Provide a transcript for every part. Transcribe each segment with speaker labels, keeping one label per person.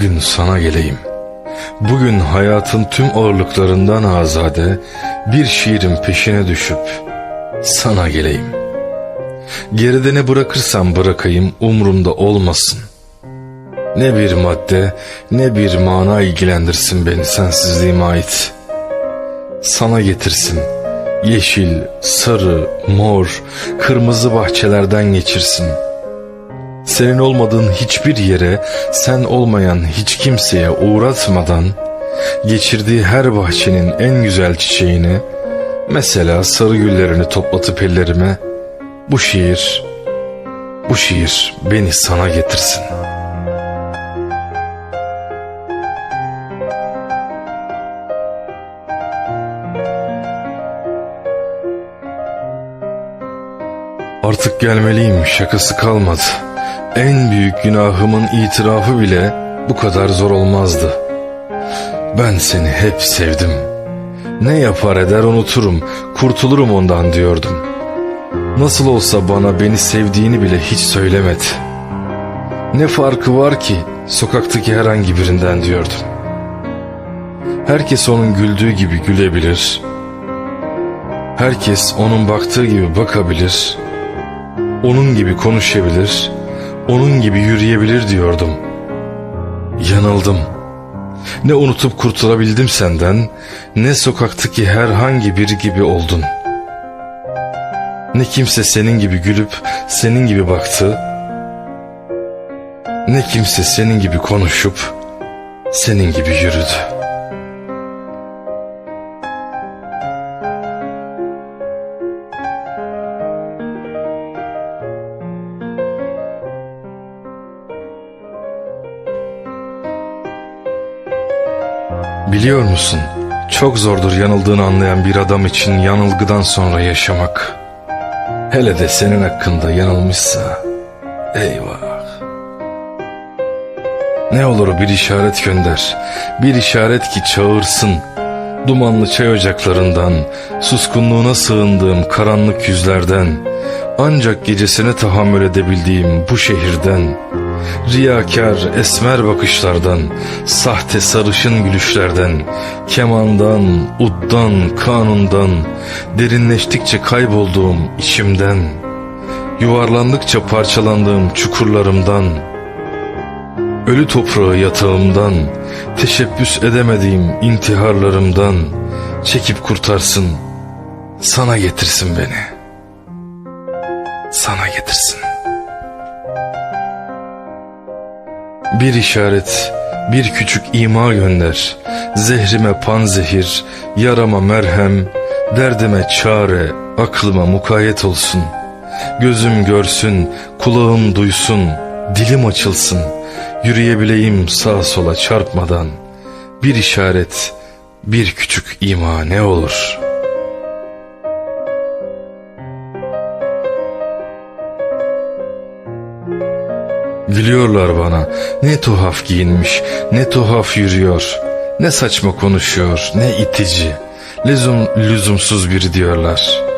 Speaker 1: bugün sana geleyim. Bugün hayatın tüm ağırlıklarından azade bir şiirin peşine düşüp sana geleyim. Geride ne bırakırsam bırakayım umrumda olmasın. Ne bir madde ne bir mana ilgilendirsin beni sensizliğime ait. Sana getirsin yeşil, sarı, mor, kırmızı bahçelerden geçirsin. Senin olmadığın hiçbir yere, sen olmayan hiç kimseye uğratmadan, geçirdiği her bahçenin en güzel çiçeğini, mesela sarı güllerini toplatıp ellerime, bu şiir, bu şiir beni sana getirsin. Artık gelmeliyim şakası kalmadı. En büyük günahımın itirafı bile bu kadar zor olmazdı. Ben seni hep sevdim. Ne yapar eder unuturum, kurtulurum ondan diyordum. Nasıl olsa bana beni sevdiğini bile hiç söylemedi. Ne farkı var ki sokaktaki herhangi birinden diyordum. Herkes onun güldüğü gibi gülebilir. Herkes onun baktığı gibi bakabilir. Onun gibi konuşabilir, onun gibi yürüyebilir diyordum. Yanıldım. Ne unutup kurtulabildim senden, ne sokaktaki herhangi biri gibi oldun. Ne kimse senin gibi gülüp senin gibi baktı, ne kimse senin gibi konuşup senin gibi yürüdü. Biliyor musun? Çok zordur yanıldığını anlayan bir adam için yanılgıdan sonra yaşamak. Hele de senin hakkında yanılmışsa. Eyvah. Ne olur bir işaret gönder. Bir işaret ki çağırsın. Dumanlı çay ocaklarından, suskunluğuna sığındığım karanlık yüzlerden, ancak gecesine tahammül edebildiğim bu şehirden, riyakar esmer bakışlardan, sahte sarışın gülüşlerden, kemandan, uddan, kanundan, derinleştikçe kaybolduğum içimden, yuvarlandıkça parçalandığım çukurlarımdan, Ölü toprağı yatağımdan, teşebbüs edemediğim intiharlarımdan çekip kurtarsın, sana getirsin beni. Sana getirsin. Bir işaret, bir küçük ima gönder. Zehrime panzehir, yarama merhem, derdime çare, aklıma mukayyet olsun. Gözüm görsün, kulağım duysun, dilim açılsın.'' Yürüyebileyim sağa sola çarpmadan Bir işaret bir küçük ima ne olur Gülüyorlar bana ne tuhaf giyinmiş ne tuhaf yürüyor Ne saçma konuşuyor ne itici Lüzum, lüzumsuz biri diyorlar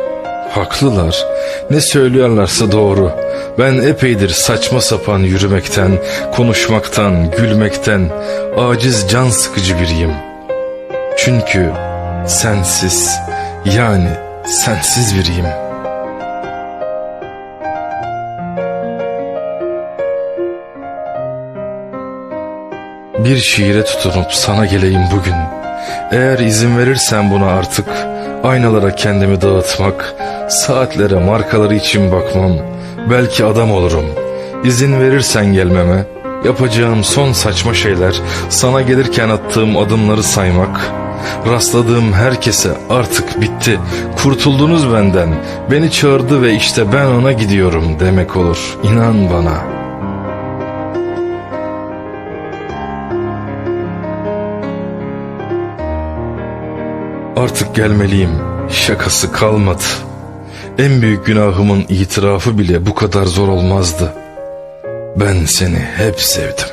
Speaker 1: Haklılar. Ne söylüyorlarsa doğru. Ben epeydir saçma sapan yürümekten, konuşmaktan, gülmekten aciz can sıkıcı biriyim. Çünkü sensiz, yani sensiz biriyim. Bir şiire tutunup sana geleyim bugün. Eğer izin verirsen buna artık aynalara kendimi dağıtmak, Saatlere markaları için bakmam. Belki adam olurum. İzin verirsen gelmeme Yapacağım son saçma şeyler Sana gelirken attığım adımları saymak. Rastladığım herkese artık bitti. Kurtuldunuz benden. Beni çağırdı ve işte ben ona gidiyorum demek olur. İnan bana Artık gelmeliyim Şakası kalmadı en büyük günahımın itirafı bile bu kadar zor olmazdı. Ben seni hep sevdim.